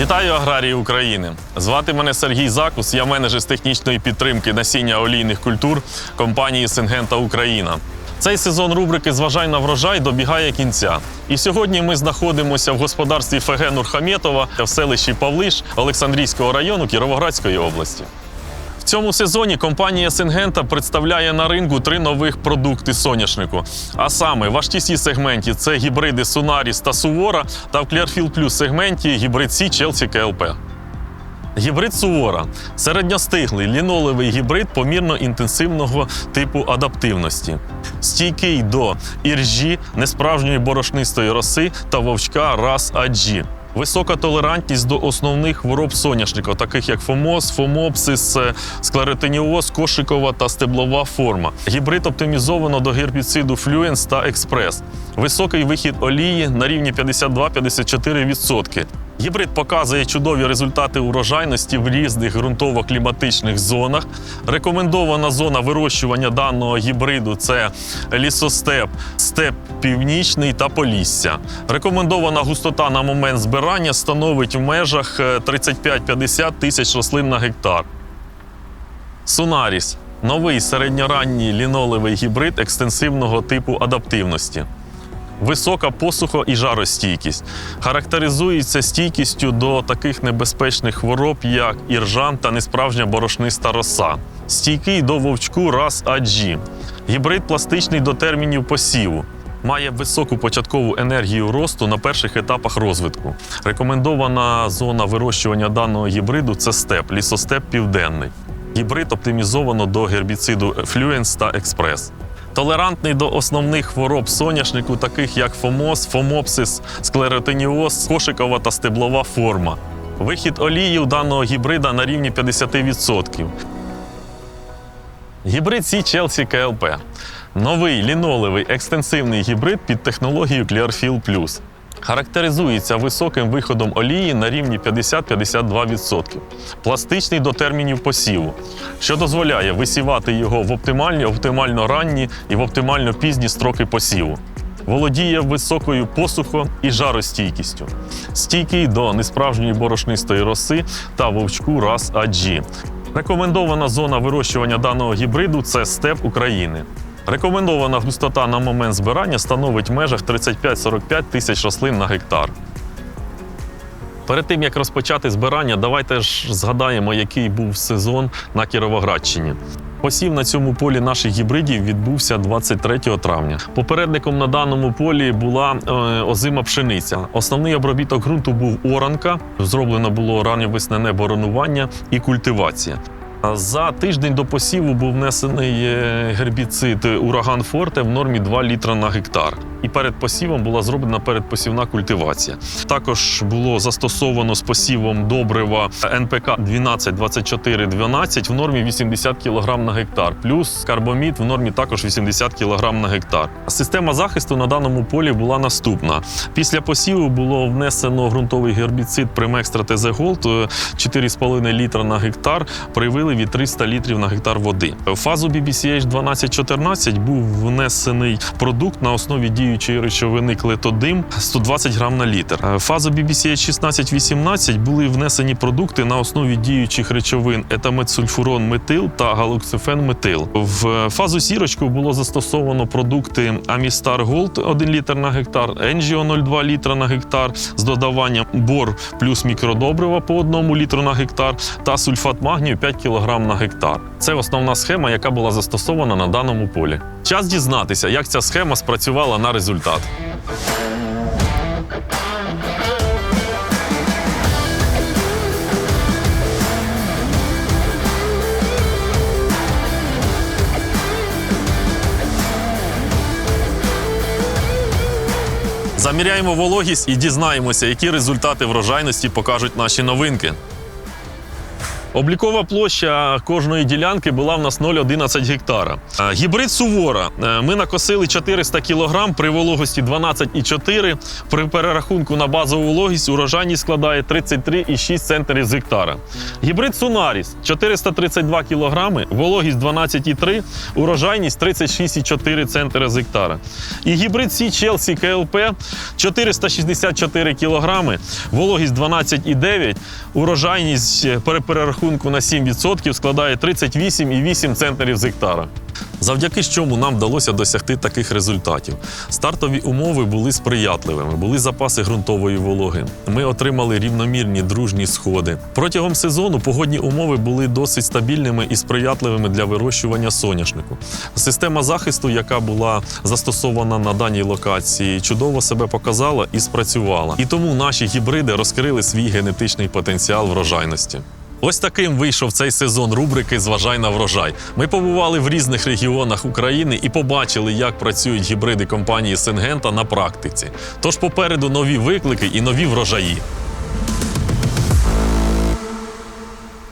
Вітаю аграрії України! Звати мене Сергій Закус, я менеджер з технічної підтримки насіння олійних культур компанії Сингента Україна. Цей сезон рубрики Зважай на врожай добігає кінця. І сьогодні ми знаходимося в господарстві ФГ Нурхаметова в селищі Павлиш Олександрійського району Кіровоградської області. Цьому сезоні компанія Сингента представляє на ринку три нових продукти соняшнику. А саме в HTC сегменті це гібриди Sonaris та Suvora, та в Clearfield Plus сегменті гібрид C Chelsea KLP. Гібрид Сувора середньостиглий лінолевий гібрид помірно інтенсивного типу адаптивності, стійкий до іржі, несправжньої борошнистої роси та вовчка рас аджі. Висока толерантність до основних хвороб соняшника, таких як фомоз, фомопсис, е, склеротиніоз, кошикова та стеблова форма. Гібрид оптимізовано до гербіциду флюенс та Експрес. Високий вихід олії на рівні 52-54%. Гібрид показує чудові результати урожайності в різних ґрунтово-кліматичних зонах. Рекомендована зона вирощування даного гібриду це лісостеп, степ північний та полісся. Рекомендована густота на момент збирання становить в межах е, 35-50 тисяч рослин на гектар. Сунаріс новий середньоранній лінолевий гібрид екстенсивного типу адаптивності. Висока посухо і жаростійкість. Характеризується стійкістю до таких небезпечних хвороб, як іржан та несправжня борошниста роса. Стійкий до вовчку рас аджі. Гібрид пластичний до термінів посіву. Має високу початкову енергію росту на перших етапах розвитку. Рекомендована зона вирощування даного гібриду це степ, лісостеп південний. Гібрид оптимізовано до гербіциду Fluence та Експрес. Толерантний до основних хвороб соняшнику, таких як фомоз, фомопсис, склеротиніоз, кошикова та стеблова форма. Вихід олії даного гібрида на рівні 50%. Гібрид C Chelsea КЛП. Новий лінолевий екстенсивний гібрид під технологією Clearfield Plus. Характеризується високим виходом олії на рівні 50-52%. Пластичний до термінів посіву, що дозволяє висівати його в оптимальні, оптимально ранні і в оптимально пізні строки посіву. Володіє високою посухо і жаростійкістю, стійкий до несправжньої борошнистої роси та вовчку рас аджі. Рекомендована зона вирощування даного гібриду це степ України. Рекомендована густота на момент збирання становить в межах 35-45 тисяч рослин на гектар. Перед тим як розпочати збирання, давайте ж згадаємо, який був сезон на Кіровоградщині. Посів на цьому полі наших гібридів відбувся 23 травня. Попередником на даному полі була е, озима пшениця. Основний обробіток ґрунту був оранка. Зроблено було ранньовесняне боронування і культивація. За тиждень до посіву був внесений е, гербіцид ураган Форте в нормі 2 літра на гектар. І перед посівом була зроблена передпосівна культивація. Також було застосовано з посівом добрива НПК 12-24-12 в нормі 80 кг на гектар, плюс карбомід в нормі також 80 кг на гектар. Система захисту на даному полі була наступна. Після посіву було внесено ґрунтовий гербіцид Примекстра ТЗ Голд 4,5 літра на гектар при виливі 300 літрів на гектар води. В фазу BBCH 1214 був внесений продукт на основі діючої речовини клетодим 120 грам на літр. Фазу BBCH 1618 були внесені продукти на основі діючих речовин етаметсульфурон метил та галоксифен метил. В фазу сірочку було застосовано продукти Амістар Голд 1 літр на гектар, Енжіо 0,2 літра на гектар з додаванням бор плюс мікродобрива по 1 літру на гектар та сульфат магнію 5 кг на гектар. Це основна схема, яка була застосована на даному полі. Час дізнатися, як ця схема спрацювала на результат. Заміряємо вологість і дізнаємося, які результати врожайності покажуть наші новинки. Облікова площа кожної ділянки була в нас 0,11 гектара. Е, Гібрид Сувора. Е, Ми накосили 400 кг при вологості 12,4. При перерахунку на базову вологість урожайність складає 33,6 центрів з гектара. Гібрид Сунаріс 432 кг, вологість 12,3, урожайність 36,4 центри з гектара. І гібрид Сі Челсі КЛП 464 кг, вологість 12,9, урожайність е, при перерахунку на 7% складає 38,8 центнерів з гектара. Завдяки чому нам вдалося досягти таких результатів. Стартові умови були сприятливими, були запаси ґрунтової вологи. Ми отримали рівномірні дружні сходи. Протягом сезону погодні умови були досить стабільними і сприятливими для вирощування соняшнику. Система захисту, яка була застосована на даній локації, чудово себе показала і спрацювала. І тому наші гібриди розкрили свій генетичний потенціал врожайності. Ось таким вийшов цей сезон рубрики Зважай на врожай. Ми побували в різних регіонах України і побачили, як працюють гібриди компанії Сингента на практиці. Тож попереду нові виклики і нові врожаї.